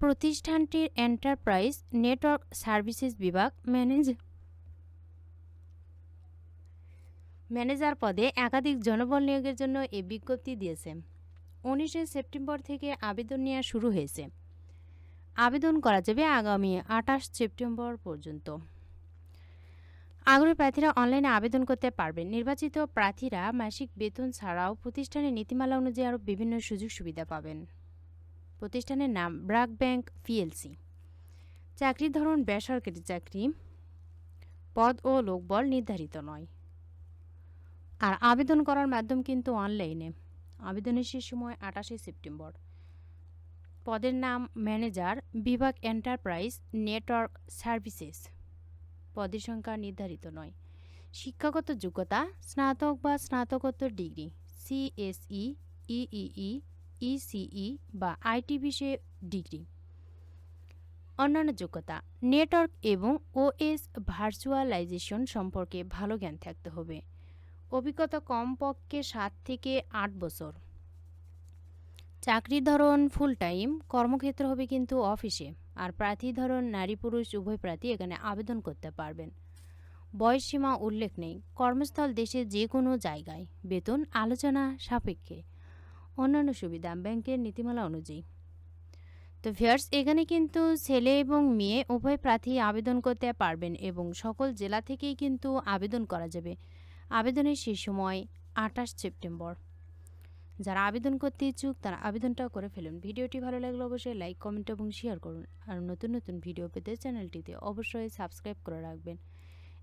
প্রতিষ্ঠানটির enterprise network services বিভাগ manage manager পদে একাধিক জনবল নিয়োগের জন্য এই বিজ্ঞপ্তি দিয়েছে। উনিশে সেপ্টেম্বর থেকে আবেদন নেওয়া শুরু হয়েছে। আবেদন করা যাবে আগামী আঠাশ সেপ্টেম্বর পর্যন্ত। আগ্রহী প্রার্থীরা অনলাইনে আবেদন করতে পারবেন। নির্বাচিত প্রার্থীরা মাসিক বেতন ছাড়াও প্রতিষ্ঠানের নীতিমালা অনুযায়ী আরও বিভিন্ন সুযোগ সুবিধা পাবেন। প্রতিষ্ঠানের নাম ব্রাক ব্যাংক পিএলসি। চাকরির ধরন বেসরকারি চাকরি, পদ ও লোকবল নির্ধারিত নয়। আর আবেদন করার মাধ্যম কিন্তু অনলাইনে। আবেদনের শেষ সময় আঠাশে সেপ্টেম্বর। পদের নাম ম্যানেজার, বিভাগ এন্টারপ্রাইজ, নেটওয়ার্ক সার্ভিসেস। পদের সংখ্যা নির্ধারিত নয়। শিক্ষাগত যোগ্যতা, স্নাতক বা স্নাতকোত্তর ডিগ্রি সিএসই ইইই ইসিই বা আইটি বিষয়ে ডিগ্রি। অন্যান্য যোগ্যতা, নেটওয়ার্ক এবং ওএস ভার্চুয়ালাইজেশন সম্পর্কে ভালো জ্ঞান থাকতে হবে। অভিজ্ঞতা কমপক্ষে সাত থেকে আট বছর। চাকরির ধরন ফুল টাইম কর্মক্ষেত্র হবে কিন্তু অফিসে আর প্রার্থী ধরন নারী পুরুষ, উভয় প্রার্থী এখানে আবেদন করতে পারবেন। বয়সসীমা উল্লেখ নেই। কর্মস্থল দেশের যে কোনো জায়গায়। বেতন আলোচনা সাপেক্ষে। অন্যান্য সুবিধা ব্যাংকের নীতিমালা অনুযায়ী। তো ভিয়ার্স এখানে কিন্তু ছেলে এবং মেয়ে উভয় প্রার্থী আবেদন করতে পারবেন এবং সকল জেলা থেকেই কিন্তু আবেদন করা যাবে। আবেদনের শেষ সময় আঠাশ সেপ্টেম্বর। যারা আবেদন করতে ইচ্ছুক, তারা আবেদনটা করে ফেলুন। ভিডিওটি ভালো লাগলে অবশ্যই লাইক, কমেন্ট এবং শেয়ার করুন। আর নতুন নতুন ভিডিও পেতে চ্যানেলটিতে অবশ্যই সাবস্ক্রাইব করে রাখবেন।